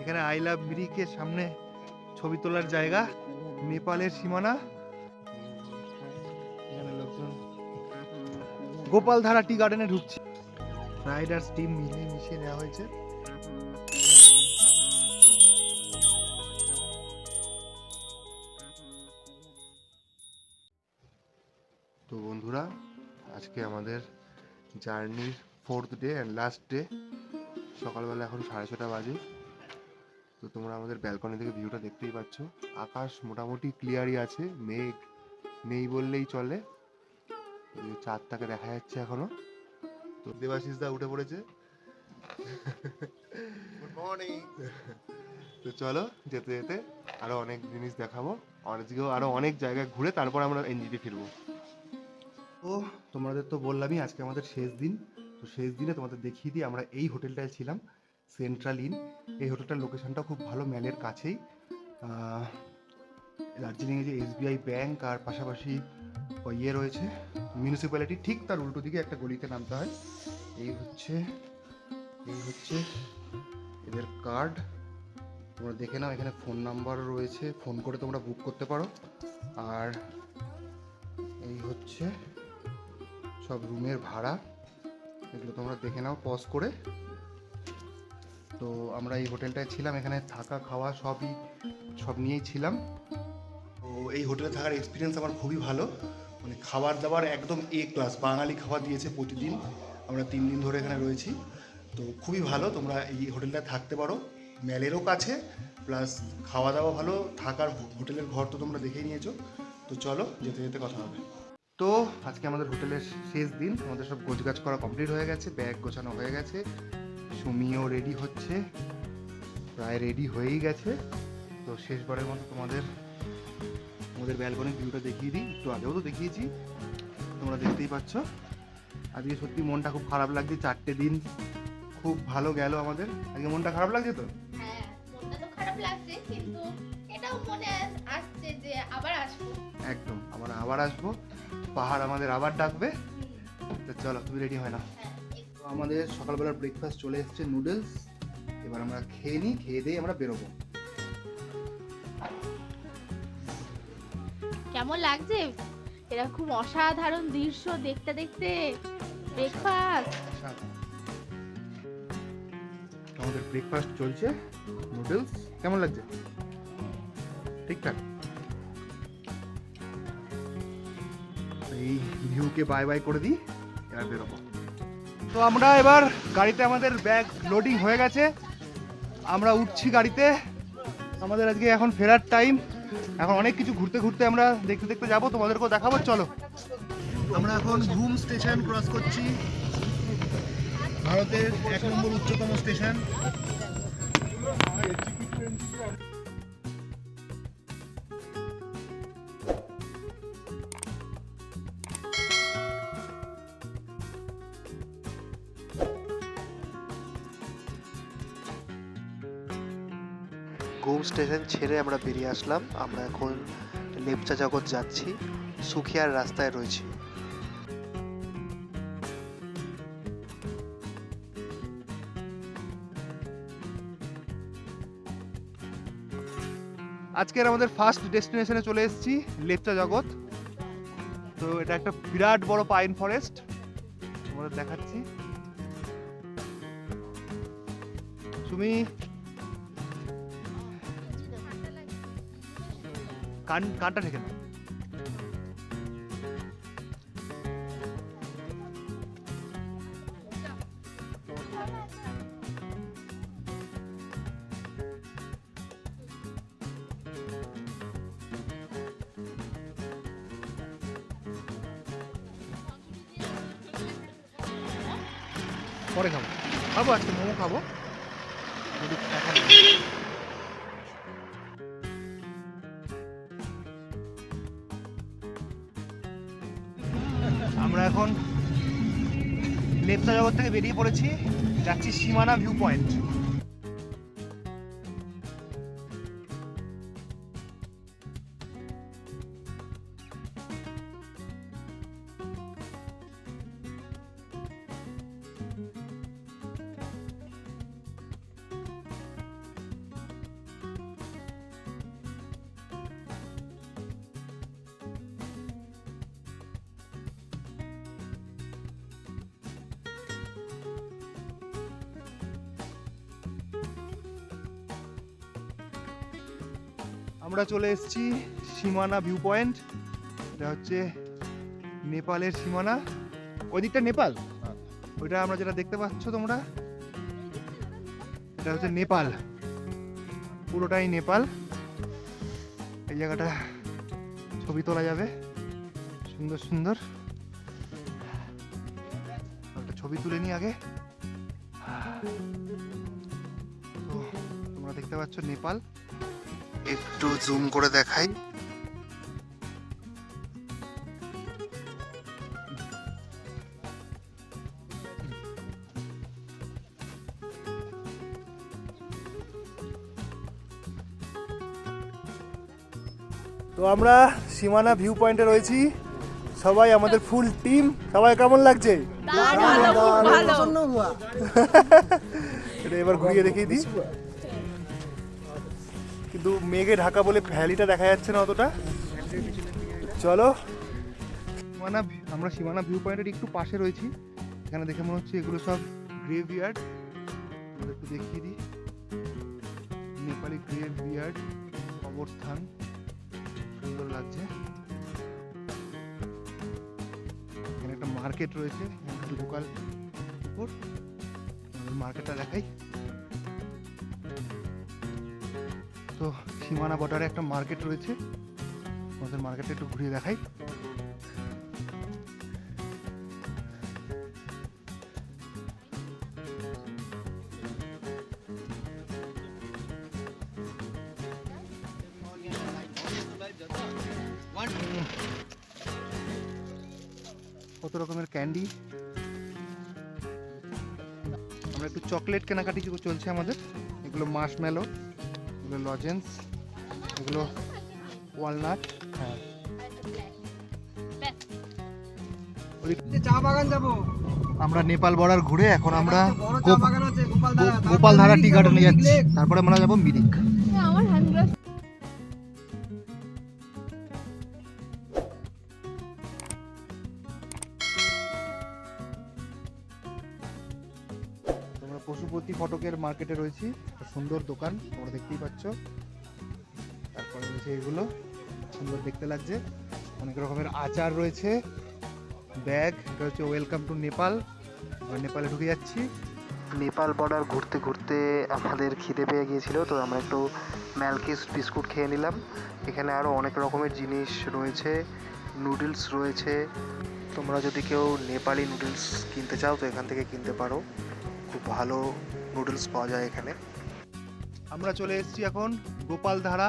এখানে I love মিরিকের সামনে ছবি তোলার জায়গা, নেপালের সীমানা। লোকজন গোপালধারা টি গার্ডেনে ঢুকছে। রাইড আর স্টিম মিলিয়ে মিশিয়ে নেওয়া হয়েছে। তো বন্ধুরা, আজকে আমাদের জার্নির fourth day and last day. সকালবেলা এখন সাড়ে ছটা বাজে। তো তোমরা আমাদের ব্যালকনি থেকে ভিউটা দেখতেই পাচ্ছ। আকাশ মোটামুটি ক্লিয়ারই আছে মেঘ নেই বললেই চলে। চাঁদটাকে দেখা যাচ্ছে এখনও। তো দেবাশিস দা উঠে পড়েছে। গুড মর্নিং তো চলো যেতে যেতে আরও অনেক জিনিস দেখাবো। আজকেও আরও অনেক জায়গায় ঘুরে তারপর আমরা এনজিপি ফিরবো। ও তোমাদের তো বললামই আজকে আমাদের শেষ দিন। তো শেষ দিনে তোমাদের দেখিয়ে দিই আমরা এই হোটেলটায় ছিলাম। Central inn. এই হোটেলটার লোকেশনটা খুব ভালো ম্যালের কাছেই। দার্জিলিংয়ে যে এসবিআই ব্যাংক আর পাশাপাশি ইয়ে রয়েছে মিউনিসিপ্যালিটি ঠিক তার উল্টো দিকে একটা গলিতে নামতে হয়। এই হচ্ছে এই হচ্ছে এদের কার্ড তোমরা দেখে নাও, এখানে ফোন নাম্বার রয়েছে। ফোন করে তোমরা বুক করতে পারো। আর এই হচ্ছে, সব রুমের ভাড়া। এগুলো তোমরা দেখে নাও পজ করে। তো আমরা এই হোটেলটায় ছিলাম এখানে থাকা খাওয়া সবই সব নিয়েই ছিলাম। তো এই হোটেলে থাকার এক্সপিরিয়েন্স আমার খুবই ভালো। মানে খাবার দাবার একদম এ ক্লাস বাঙালি খাবার দিয়েছে প্রতিদিন। আমরা তিন দিন ধরে এখানে রয়েছি। তো খুবই ভালো তোমরা এই হোটেলটায় থাকতে পারো। ম্যালেরও কাছে প্লাস খাওয়া দাওয়া ভালো থাকার হোটেলের ঘর তো তোমরা দেখেই নিয়েছো। তো চলো যেতে যেতে কথা হবে। তো আজকে আমাদের হোটেলের শেষ দিন আমাদের সব গোছগাছ করা কমপ্লিট হয়ে গেছে ব্যাগ গোছানো হয়ে গেছে। সুমিও রেডি হচ্ছে। প্রায় রেডি হয়েই গেছে। তো শেষবারের মতো তোমাদের আমাদের ব্যালকনির ভিউটা দেখিয়ে দিই। একটু আগেও তো দেখিয়েছি। তোমরা দেখতেই পাচ্ছ। আজকে সত্যি মনটা খুব খারাপ লাগছে। চারটে দিন খুব ভালো গেল আমাদের। আজকে মনটা খারাপ লাগছে তো? হ্যাঁ একদম আমরা আবার আসব। পাহাড় আমাদের আবার ডাকবে। তো চলো তুমি রেডি হয় না আমাদের সকালবেলার ব্রেকফাস্ট চলে এসেছে নুডলস এবার আমরা খেয়ে নিই খেয়ে দিয়ে আমরা বেরোবো। কেমন লাগছে? এরা খুব অসাধারণ দৃশ্য দেখতে দেখতে। ব্রেকফাস্ট আমাদের ব্রেকফাস্ট চলছে নুডলস কেমন লাগছে? ঠিকঠাক। এই ভিউকে বাই বাই করে দিই এবার বেরোবো। তো আমরা এবার গাড়িতে আমাদের ব্যাগ লোডিং হয়ে গেছে। আমরা উঠছি গাড়িতে। আমাদের আজকে এখন ফেরার টাইম এখন অনেক কিছু ঘুরতে ঘুরতে আমরা দেখতে দেখতে যাব, তোমাদেরকেও দেখাবো। চলো। আমরা এখন ঘুম স্টেশন ক্রস করছি। ভারতের এক নম্বর উচ্চতম স্টেশন ঘুম স্টেশন ছেড়ে আমরা বেরিয়ে আসলাম। আমরা এখন লেপচা জগৎ যাচ্ছি। সুখিয়ার রাস্তায় রয়েছি। আজকের আমাদের ফার্স্ট ডেস্টিনেশনে চলে এসেছি, লেপচা জগৎ। তো এটা একটা বিরাট বড় পাইন ফরেস্ট তোমাদের দেখাচ্ছি। তুমি কান কানটা লেপচা জগৎ থেকে বেরিয়ে পড়েছি। যাচ্ছি সীমানা ভিউ পয়েন্ট চলে এসেছি, সীমানা ভিউ পয়েন্ট এটা হচ্ছে নেপালের সীমানা। ওই দিকটা নেপাল? ওইটা আমরা যেটা দেখতে পাচ্ছ তোমরা, এটা হচ্ছে নেপাল। পুরোটাই নেপাল। এই জায়গাটা ছবি তোলা যাবে। সুন্দর সুন্দর। একটা ছবি তুলে নিই আগে। তো তোমরা দেখতে পাচ্ছ নেপাল। একটু জুম করে দেখাই। তো আমরা সীমানা ভিউ পয়েন্টে রয়েছি। সবাই আমাদের ফুল টিম সবাই কেমন লাগছে? এটা এবার ঘুরিয়ে দেখিয়ে দিই। কিন্তু মেঘে ঢাকা বলে ভ্যালিটা দেখা যাচ্ছে না অতটা। চলো। সীমানা আমরা সীমানা ভিউ পয়েন্টের একটু পাশে রয়েছি। এখানে দেখে মনে হচ্ছে এগুলো সব গ্রেভিয়ার্ড একটু দেখিয়ে দিই। নেপালি গ্রেভিয়ার্ড অবস্থান। সুন্দর লাগছে। এখানে একটা মার্কেট রয়েছে লোকাল মার্কেটটা দেখাই। তো সীমানা বর্ডারে একটা মার্কেট রয়েছে। আমাদের মার্কেটে একটু ঘুরিয়ে দেখাই। কত রকমের ক্যান্ডি আমরা একটু চকলেট কেনাকাটি চলছে আমাদের। এগুলো মাশমেলো এগুলো লজেন্স এগুলো ওয়ালনাট। হ্যাঁ। চা বাগান যাব। আমরা নেপাল বর্ডার ঘুরে এখন আমরা গোপালধারা টি গার্ডেনে যাচ্ছি। তারপরে আমরা যাব মিরিক। আমার হ্যান্ড গ্লাভস তোমরা পশুপতি ফটকের মার্কেটে রয়েছি। একটা সুন্দর দোকান, তোমরা দেখতেই পাচ্ছ। তারপরে রয়েছে এগুলো, সুন্দর দেখতে লাগছে। অনেক রকমের আচার রয়েছে, ব্যাগ, এটা হচ্ছে ওয়েলকাম টু নেপাল আমরা নেপালে ঢুকে যাচ্ছি। নেপাল বর্ডার ঘুরতে ঘুরতে আমাদের খিদে পেয়ে গিয়েছিল, তো আমরা একটু ম্যালকিস বিস্কুট খেয়ে নিলাম। এখানে আরও অনেক রকমের জিনিস রয়েছে নুডলস রয়েছে। তোমরা যদি কেউ নেপালি নুডলস কিনতে চাও, তো এখান থেকে কিনতে পারো। খুব ভালো নুডলস পাওয়া যায় এখানে। আমরা চলে এসেছি এখন গোপালধারা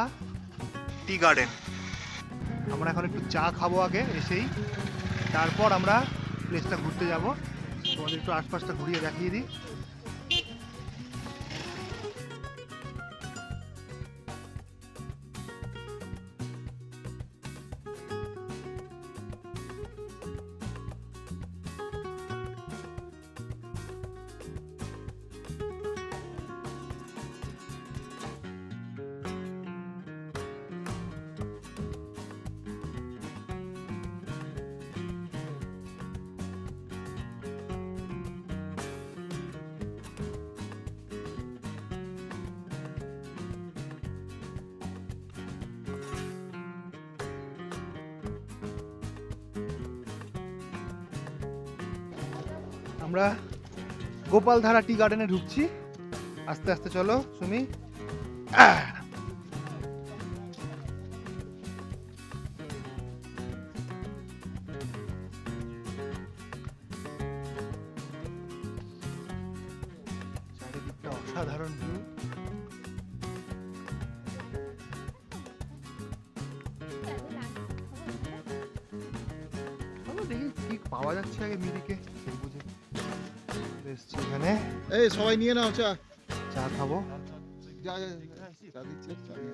টি গার্ডেন। আমরা এখন একটু চা খাব আগে এসেই। তারপর আমরা প্লেসটা ঘুরতে যাব। তোমাদের একটু আশপাশটা ঘুরিয়ে দেখিয়ে দিই। আমরা গোপালধারা টি গার্ডেনে ঢুকছি। আস্তে আস্তে চলো, সুমি। অসাধারণ দেখি পাওয়া যাচ্ছে আগে মিরিকে এসছি এখানে এই সবাই নিয়ে নাও চা চা খাব যা যা, যা, চা দিচ্ছে চা নিয়ে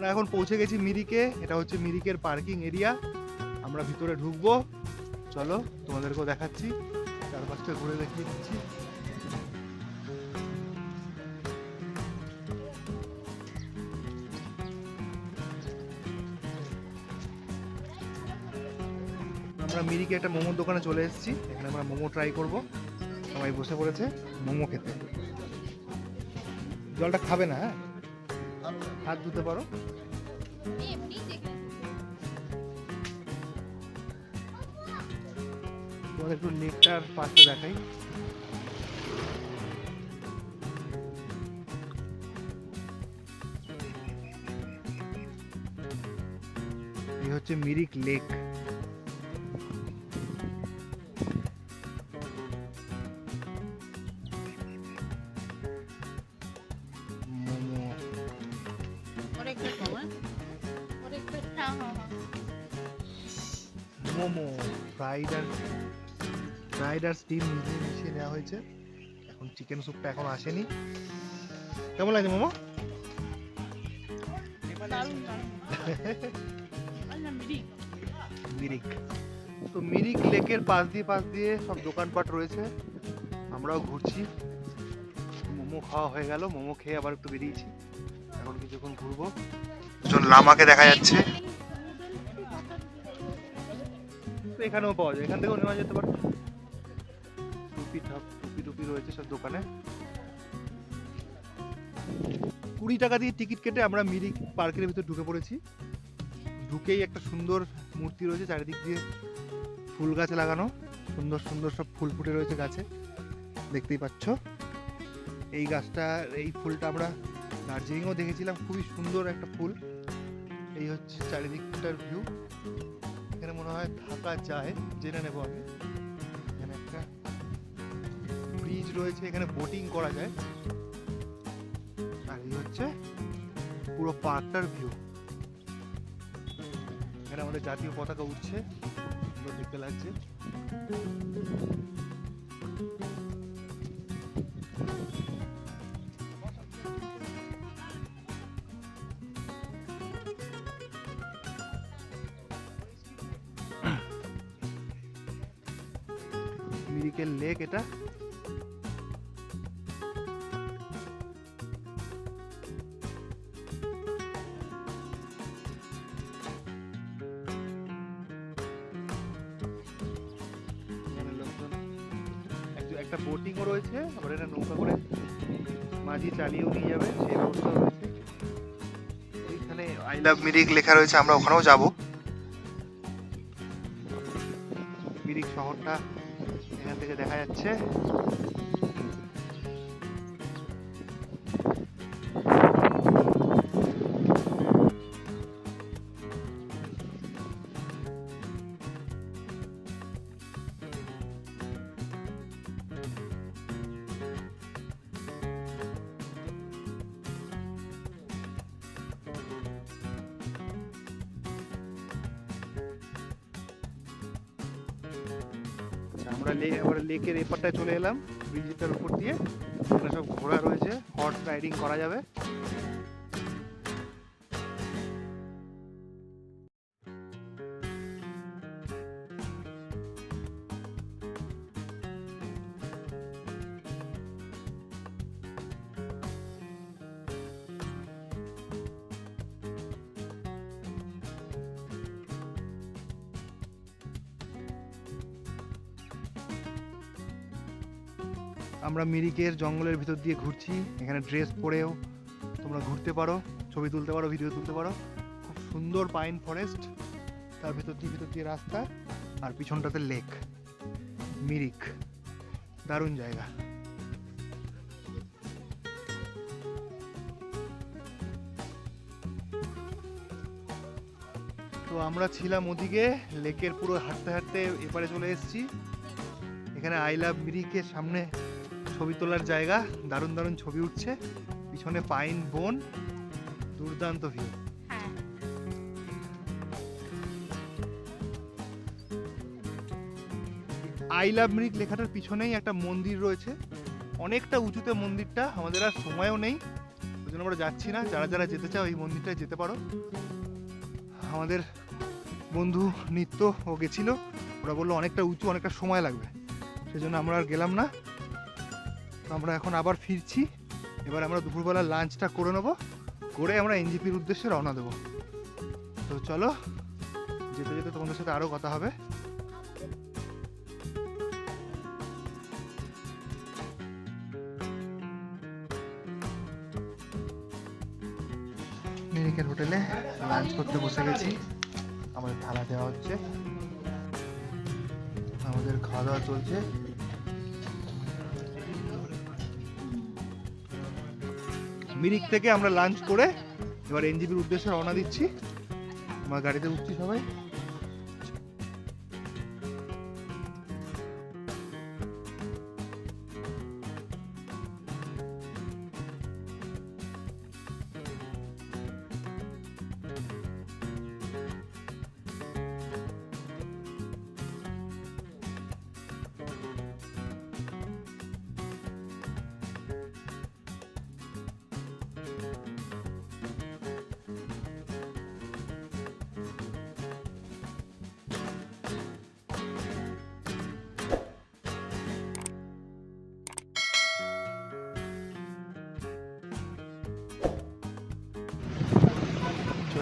আমরা এখন পৌঁছে গেছি মিরিকে। এটা হচ্ছে মিরিকের পার্কিং এরিয়া। আমরা ভিতরে ঢুকবো। চলো তোমাদেরকেও দেখাচ্ছি। চারপাশটা ঘুরে দেখিয়ে দিচ্ছি। আমরা মিরিকে একটা মোমোর দোকানে চলে এসেছি। এখানে আমরা মোমো ট্রাই করব। সবাই বসে পড়েছে মোমো খেতে। জলটা খাবে না হ্যাঁ? হাত ধুতে পারো। তোমাদের একটু লেকটার পাশটা দেখাই। এই হচ্ছে মিরিক লেক। ফ্রাইড আর ফ্রাইড আর স্টিম মিশিয়ে নেওয়া হয়েছে। এখন চিকেন স্যুপটা এখন আসেনি। কেমন লাগছে মোমো। মিরিক। তো মিরিক লেকের পাশ দিয়ে পাশ দিয়ে সব দোকানপাট রয়েছে। আমরাও ঘুরছি। মোমো খাওয়া হয়ে গেল। মোমো খেয়ে আবার একটু বেরিয়েছি। এখন কিছুক্ষণ ঘুরবো। একজন লামাকে দেখা যাচ্ছে। এখানেও পাওয়া যায়। এখান থেকেও নেওয়া যেতে পারে। টুপি ঠাপ টুপি টুপি রয়েছে সব দোকানে। কুড়ি টাকা দিয়ে টিকিট কেটে আমরা মিরিক পার্কের ভিতর ঢুকে পড়েছি। ঢুকেই একটা সুন্দর মূর্তি রয়েছে চারিদিক দিয়ে ফুল গাছ লাগানো। সুন্দর সুন্দর সব ফুল ফুটে রয়েছে গাছে। দেখতেই পাচ্ছ। এই গাছটা এই ফুলটা আমরা দার্জিলিংও দেখেছিলাম। খুবই সুন্দর একটা ফুল। এই হচ্ছে চারিদিকটার ভিউ এখানে মনে হয় থাকা যায়, জেনে নেব আমি। এখানে একটা ব্রিজ রয়েছে, এখানে বোটিং করা যায়। আর এই হচ্ছে পুরো পার্কটার ভিউ এখানে আমাদের জাতীয় পতাকা উঠছে দেখতে লাগছে। একটু- একটা বোটিংও রয়েছে, আবার এটা নৌকা করে মাঝি চালিয়েও নিয়ে যাবে, সেই ব্যবস্থা রয়েছে। ওইখানে আই লাভ মিরিক লেখা রয়েছে, আমরা ওখানেও যাব। মিরিক শহরটা এখান থেকে দেখা যাচ্ছে। আমরা এবারে লেকের এপারটায় চলে এলাম ব্রিজটার উপর দিয়ে। এখানে সব ঘোরা রয়েছে হর্স রাইডিং করা যাবে। আমরা মিরিকের জঙ্গলের ভিতর দিয়ে ঘুরছি। এখানে ড্রেস পরেও তোমরা ঘুরতে পারো, ছবি তুলতে পারো, ভিডিও তুলতে পারো। খুব সুন্দর পাইন ফরেস্ট, তার ভিতর দিয়ে ভিতর দিয়ে রাস্তা আর পিছনটাতে লেক, মিরিক। দারুণ জায়গা। তো আমরা ছিলাম ওদিকে, লেকের পুরো হাঁটতে হাঁটতে এপারে চলে এসেছি। এখানে আই লাভ মিরিকের সামনে ছবি তোলার জায়গা দারুণ দারুণ ছবি উঠছে। পিছনে পাইন বন দুর্দান্ত ভিউ আই লাভ মিরিক লেখাটার পিছনেই একটা মন্দির রয়েছে। অনেকটা উঁচুতে মন্দিরটা আমাদের আর সময়ও নেই। ওই জন্য আমরা যাচ্ছি না। যারা যারা যেতে চাও এই মন্দিরটায় যেতে পারো। আমাদের বন্ধু নিত্য ও গেছিল। ওরা বলল অনেকটা উঁচু অনেকটা সময় লাগবে। সেজন্য আমরা আর গেলাম না। আমরা এখন আবার ফিরছি। এবার আমরা দুপুরবেলা লাঞ্চটা করে নেব, করে আমরা এনজিপির উদ্দেশ্যে রওনা দেবো। তো চলো, যেতে যেতে তোমাদের সাথে আরও কথা হবে। মিরিকের হোটেলে লাঞ্চ করতে বসে গেছি। আমাদের থালা দেওয়া হচ্ছে। আমাদের খাওয়া দাওয়া চলছে। মিরিক থেকে আমরা লাঞ্চ করে এবার এনজিপির উদ্দেশ্যে রওনা দিচ্ছি। আমার গাড়িতে উঠছি সবাই।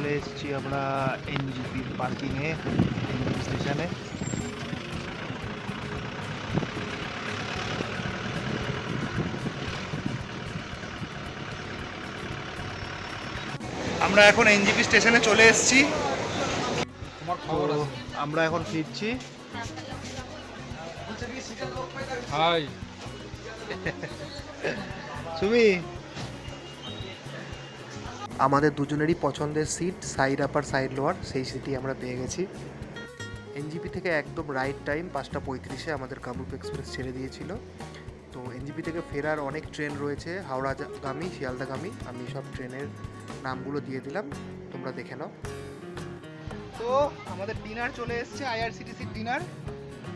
চলে এসেছি আমরা এনজিপির পার্কিংয়ে এনজিপি স্টেশনে আমরা এখন এনজিপি স্টেশনে চলে এসেছি। আমরা এখন ফিরছি। হাই। সুমি আমাদের দুজনেরই পছন্দের seat side upper side lower সেই সিটই আমরা পেয়ে গেছি। এনজিপি থেকে একদম রাইট টাইম পাঁচটা পঁয়ত্রিশে আমাদের কামরূপ এক্সপ্রেস ছেড়ে দিয়েছিল। তো এনজিপি থেকে ফেরার অনেক ট্রেন রয়েছে হাওড়াগামী শিয়ালদাগামী আমি সব ট্রেনের নামগুলো দিয়ে দিলাম তোমরা দেখে নাও। তো আমাদের ডিনার চলে এসেছে আইআরসিটিসি ডিনার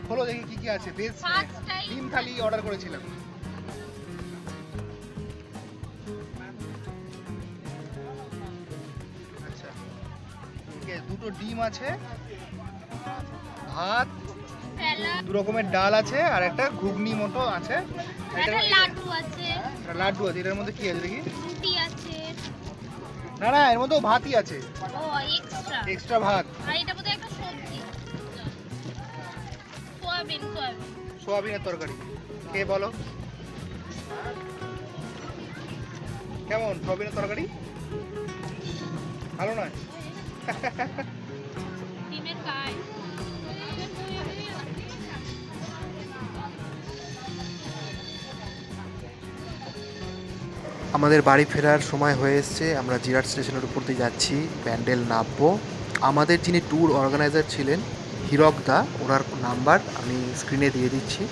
হলো দেখি কি কি আছে ফার্স্ট ডিম থালি অর্ডার করেছিলাম। দুটো ডিম আছে ভাত দু রকমের ডাল আছে আর একটা ঘুগনি মতো আছে। লাড্ডু আছে। লাড্ডু আছে এটার মধ্যে কি আছে দেখি? রুটি আছে। না না এর মধ্যেও ভাতই আছে। ও এক্সট্রা এক্সট্রা ভাত। আর এটা বোধহয় একটা সবজি। Soybean soybean. সোয়াবিনের তরকারি। খেয়ে বলো। কেমন? সোয়াবিনের তরকারি? ভালো নয়? আমাদের বাড়ি ফেরার সময় হয়ে এসছে। আমরা জিরাট স্টেশনের উপর দিয়ে যাচ্ছি, প্যান্ডেল নামবো। আমাদের যিনি ট্যুর অর্গানাইজার ছিলেন, হিরক দা, ওনার নাম্বার আমি স্ক্রিনে দিয়ে দিচ্ছি।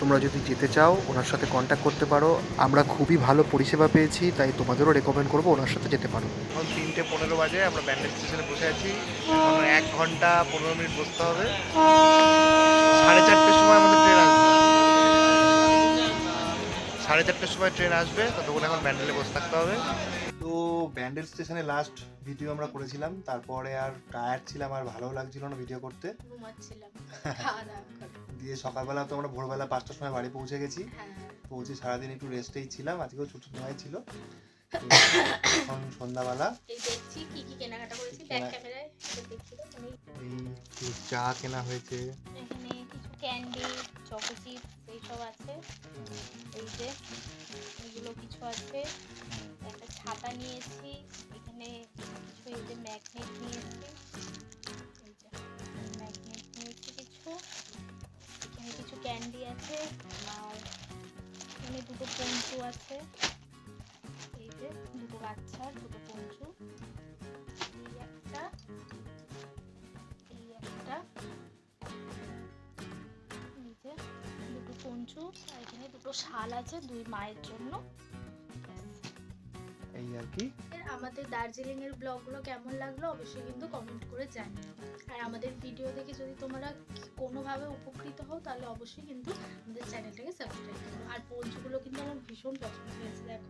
তোমরা যদি যেতে চাও ওনার সাথে কন্ট্যাক্ট করতে পারো। আমরা খুবই ভালো পরিষেবা পেয়েছি তাই তোমাদেরও রেকমেন্ড করব ওনার সাথে যেতে পারো। এখন তিনটে পনেরো বাজে আমরা ব্যান্ডেল স্টেশনে বসে আছি। এক ঘণ্টা পনেরো মিনিট বসতে হবে। সাড়ে চারটের সময় আমাদের ট্রেন আসবে। সাড়ে চারটের সময় ট্রেন আসবে ততক্ষণ এখন ব্যান্ডেলে বসে থাকতে হবে। তো ব্যান্ডেল স্টেশনে লাস্ট ভিডিও আমরা করেছিলাম তারপরে আর টায়ার্ড ছিলাম আর ভালো লাগছিল না ভিডিও করতে। দিয়ে সকালবেলা তো আমরা ভোরবেলা পাঁচটার সময় বাড়ি পৌঁছে গেছি। হ্যাঁ। পৌঁছে সারাদিন একটু রেস্টেই ছিলাম আজকেও ছুটি সময় ছিল। এখন সন্ধ্যাবেলা এই মানে চা কেনা হয়েছে। এখানে কিছু ক্যান্ডি চকো চিপস এইসব আছে। এই যে এগুলো কিছু আছে। একটা ছাতা নিয়েছি এখানে কিছু এই যে ম্যাগনেট নিয়েছি। ম্যাগনেট নিয়েছি কিছু। ক্যান্ডি আছে আর এখানে দুটো পঞ্চু আছে। এই যে দুটো বাচ্চার দুটো পঞ্চু এই একটা এই একটা। এই যে দুটো পঞ্চু আর এখানে দুটো শাল আছে দুই মায়ের জন্য। এই আর কি? আমাদের দার্জিলিংয়ের ব্লগগুলো কেমন লাগল অবশ্যই কিন্তু কমেন্ট করে জানিও। আর আমাদের ভিডিও দেখে যদি তোমরা কোনোভাবে উপকৃত হও, তাহলে অবশ্যই কিন্তু আমাদের চ্যানেলটাকে সাবস্ক্রাইব করো। আর পোলসগুলো কিন্তু আমার ভীষণ পছন্দ হয়েছে, দেখো।